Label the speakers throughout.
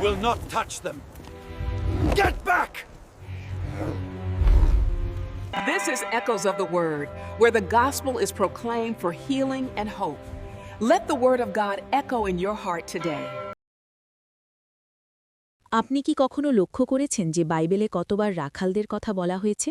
Speaker 1: will not touch them. Get back!
Speaker 2: This is Echoes of the Word, where the gospel is proclaimed for healing and hope. Let the word of God echo in your heart today.
Speaker 3: আপনি কি কখনো লক্ষ্য করেছেন যে বাইবেলে কতবার রাখালদের কথা বলা হয়েছে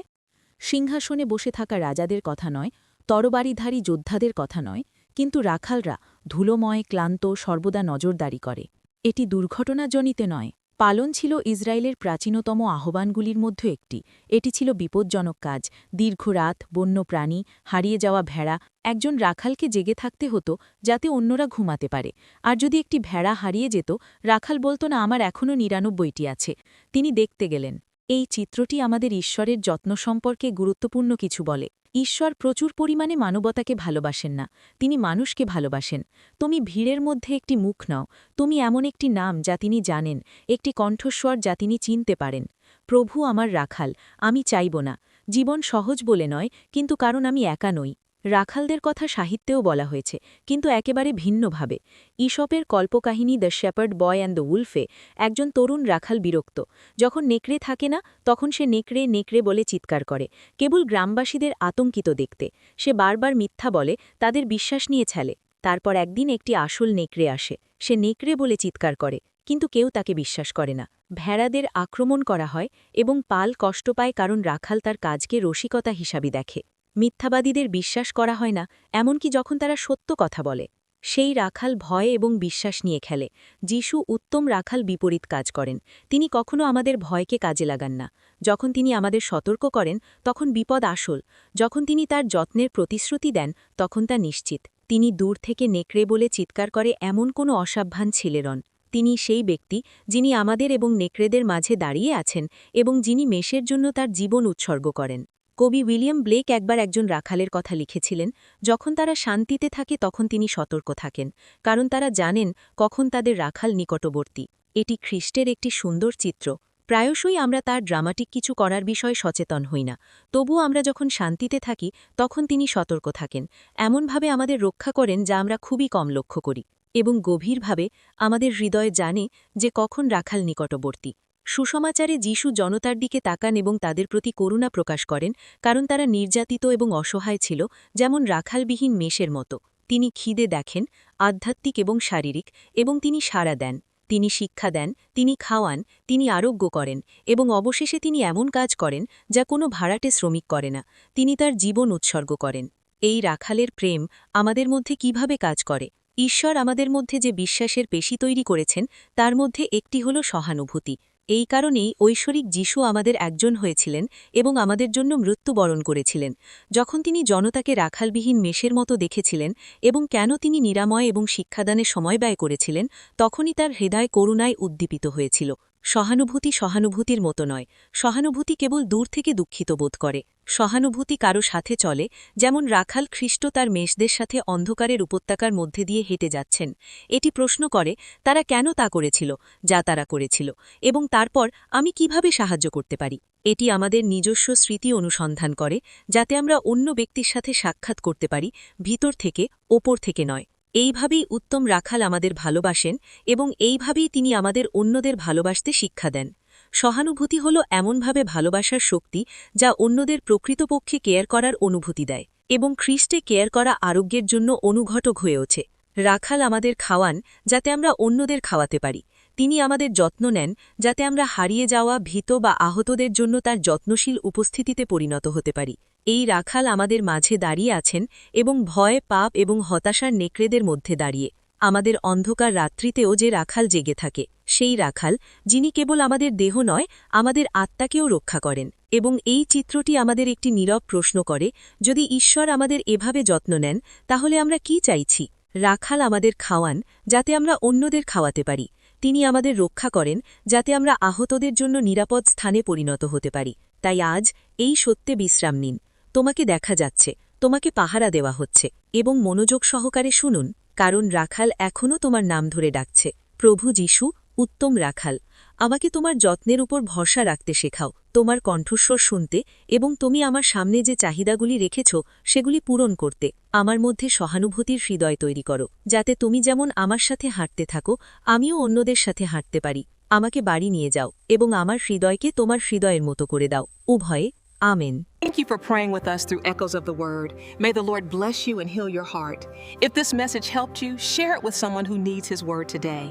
Speaker 3: সিংহাসনে বসে থাকা রাজাদের কথা নয় তরবারিধারী যোদ্ধাদের কথা নয় কিন্তু রাখালরা ধুলোময় ক্লান্ত সর্বদা নজরদারি করে এটি দুর্ঘটনাজনিত নয়। পালন ছিল ইসরায়েলের প্রাচীনতম আহ্বানগুলির মধ্যে একটি। এটি ছিল বিপজ্জনক কাজ। দীর্ঘ রাত বন্য প্রাণী হারিয়ে যাওয়া ভেড়া, একজন রাখালকে জেগে থাকতে হতো যাতে অন্যরা ঘুমাতে পারে। আর যদি একটি ভেড়া হারিয়ে যেত, রাখাল বলতো, না, আমার এখনও নিরানব্বইটি আছে। তিনি দেখতে গেলেন। এই চিত্রটি আমাদের ঈশ্বরের যত্ন সম্পর্কে গুরুত্বপূর্ণ কিছু বলে। ঈশ্বর প্রচুর পরিমাণে মানবতাকে ভালোবাসেন না, তিনি মানুষকে ভালোবাসেন। তুমি ভিড়ের মধ্যে একটি মুখ নাও, তুমি এমন একটি নাম যা তিনি জানেন, একটি কণ্ঠস্বর যা তিনি চিনতে পারেন। প্রভু আমার রাখাল, আমি চাইব না। জীবন সহজ বলে নয়, কিন্তু কারণ আমি একা নই। রাখালদের কথা সাহিত্যেও বলা হয়েছে, কিন্তু একেবারে ভিন্নভাবে। ইসপের কল্পকাহিনী the shepherd boy and the উলফে একজন তরুণ রাখাল বিরক্ত। যখন নেকড়ে থাকে না, তখন সে নেকড়ে নেকড়ে বলে চিৎকার করে। কেবল গ্রামবাসীদের আতঙ্কিত দেখতে। সে বারবার মিথ্যা বলে, তাদের বিশ্বাস নিয়ে ছালে তারপর একদিন একটি আসল নেকড়ে আসে। সে নেকড়ে বলে চিৎকার করে, কিন্তু কেউ তাকে বিশ্বাস করে না। ভেড়াদের আক্রমণ করা হয় এবং পাল কষ্ট পায় কারণ রাখাল তার কাজকে রসিকতা হিসাবে দেখে। মিথ্যাবাদীদের বিশ্বাস করা হয় না, এমনকি যখন তারা সত্য কথা বলে। সেই রাখাল ভয় এবং বিশ্বাস নিয়ে খেলে। যিশু উত্তম রাখাল বিপরীত কাজ করেন। তিনি কখনো আমাদের ভয়কে কাজে লাগান না। যখন তিনি আমাদের সতর্ক করেন, তখন বিপদ আসল। যখন তিনি তার যত্নের প্রতিশ্রুতি দেন, তখন তা নিশ্চিত। তিনি দূর থেকে নেকড়ে বলে চিৎকার করে এমন কোনো অসাবধান ছেলেরন তিনি সেই ব্যক্তি, যিনি আমাদের এবং নেকড়েদের মাঝে দাঁড়িয়ে আছেন এবং যিনি মেষের জন্য তার জীবন উৎসর্গ করেন। কবি উইলিয়াম ব্লেক একবার একজন রাখালের কথা লিখেছিলেন, যখন তারা শান্তিতে থাকে তখন তিনি সতর্ক থাকেন, কারণ তারা জানেন কখন তাদের রাখাল নিকটবর্তী। এটি খ্রিস্টের একটি সুন্দর চিত্র। প্রায়শই আমরা তার ড্রামাটিক কিছু করার বিষয়ে সচেতন হই না। তবুও আমরা যখন শান্তিতে থাকি, তখন তিনি সতর্ক থাকেন। এমনভাবে আমাদের রক্ষা করেন যা আমরা খুবই কম লক্ষ্য করি এবং গভীরভাবে আমাদের হৃদয় জানে যে কখন রাখাল নিকটবর্তী। সুসমাচারে যিশু জনতার দিকে তাকান এবং তাদের প্রতি করুণা প্রকাশ করেন, কারণ তারা নির্যাতিত এবং অসহায় ছিল, যেমন রাখালবিহীন মেষের মতো। তিনি খিদে দেখেন, আধ্যাত্মিক এবং শারীরিক, এবং তিনি সাড়া দেন। তিনি শিক্ষা দেন, তিনি খাওয়ান, তিনি আরোগ্য করেন, এবং অবশেষে তিনি এমন কাজ করেন, যা কোনো ভাড়াটে শ্রমিক করে না। তিনি তার জীবন উৎসর্গ করেন। এই রাখালের প্রেম আমাদের মধ্যে কীভাবে কাজ করে? ঈশ্বর আমাদের মধ্যে যে বিশ্বাসের পেশি তৈরি করেছেন, তার মধ্যে একটি হল সহানুভূতি। এই কারণেই ঐশ্বরিক যিশু আমাদের একজন হয়েছিলেন এবং আমাদের জন্য মৃত্যুবরণ করেছিলেন। যখন তিনি জনতাকে রাখালবিহীন মেষের মতো দেখেছিলেন এবং কেন তিনি নিরাময় এবং শিক্ষাদানে সময় ব্যয় করেছিলেন, তখনই তার হৃদয় করুণায় উদ্দীপিত হয়েছিল। সহানুভূতি সহানুভূতির মতো নয়। সহানুভূতি কেবল দূর থেকে দুঃখিত বোধ করে। সহানুভূতি কারও সাথে চলে, যেমন রাখাল খ্রিস্ট তার মেষদের সাথে অন্ধকারের উপত্যকার মধ্যে দিয়ে হেঁটে যাচ্ছেন। এটি প্রশ্ন করে, তারা কেন তা করেছিল, যা তারা করেছিল, এবং তারপর আমি কীভাবে সাহায্য করতে পারি? এটি আমাদের নিজস্ব স্মৃতি অনুসন্ধান করে, যাতে আমরা অন্য ব্যক্তির সাথে সাক্ষাৎ করতে পারি, ভিতর থেকে, ওপর থেকে নয়। এইভাবেই উত্তম রাখাল আমাদের ভালোবাসেন এবং এইভাবেই তিনি আমাদের অন্যদের ভালোবাসতে শিক্ষা দেন। সহানুভূতি হল এমনভাবে ভালোবাসার শক্তি যা অন্যদের প্রকৃতপক্ষে কেয়ার করার অনুভূতি দেয় এবং খ্রিস্টে কেয়ার করা আরোগ্যের জন্য অনুঘটক হয়ে ওঠে। রাখাল আমাদের খাওয়ান যাতে আমরা অন্যদের খাওয়াতে পারি। তিনি আমাদের যত্ন নেন, যাতে আমরা হারিয়ে যাওয়া ভীত বা আহতদের জন্য তার যত্নশীল উপস্থিতিতে পরিণত হতে পারি। এই রাখাল আমাদের মাঝে দাঁড়িয়ে আছেন এবং ভয়, পাপ এবং হতাশার নেকড়েদের মধ্যে দাঁড়িয়ে। আমাদের অন্ধকার রাত্রিতেও যে রাখাল জেগে থাকে, সেই রাখাল, যিনি কেবল আমাদের দেহ নয়, আমাদের আত্মাকেও রক্ষা করেন এবং এই চিত্রটি আমাদের একটি নীরব প্রশ্ন করে, যদি ঈশ্বর আমাদের এভাবে যত্ন নেন, তাহলে আমরা কি চাইছি? রাখাল আমাদের খাওয়ান, যাতে আমরা অন্যদের খাওয়াতে পারি। তিনি আমাদের রক্ষা করেন, যাতে আমরা আহতদের জন্য নিরাপদ স্থানে পরিণত হতে পারি। তাই আজ এই সত্যে বিশ্রাম নিন। তোমাকে দেখা যাচ্ছে, তোমাকে পাহারা দেওয়া হচ্ছে, এবং মনোযোগ সহকারে শুনুন, কারণ রাখাল এখনও তোমার নাম ধরে ডাকছে। প্রভু যিশু উত্তম রাখাল আমাকে তোমার যত্নের উপর ভরসা রাখতে শেখাও তোমার কণ্ঠস্বর শুনতে এবং তুমি আমার সামনে যে চাহিদাগুলি রেখেছ সেগুলি পূরণ করতে আমার মধ্যে সহানুভূতির হৃদয় তৈরি করো যাতে তুমি যেমন আমার সাথে হাঁটতে থাকো আমিও অন্যদের সাথে হাঁটতে পারি আমাকে বাড়ি নিয়ে যাও এবং আমার হৃদয়কে তোমার হৃদয়ের মতো করে দাও উভয়ে আমেন
Speaker 2: Thank you for praying with us through Echoes of the Word. May the Lord bless you and heal your heart. If this message helped you, share it with someone who needs His Word today.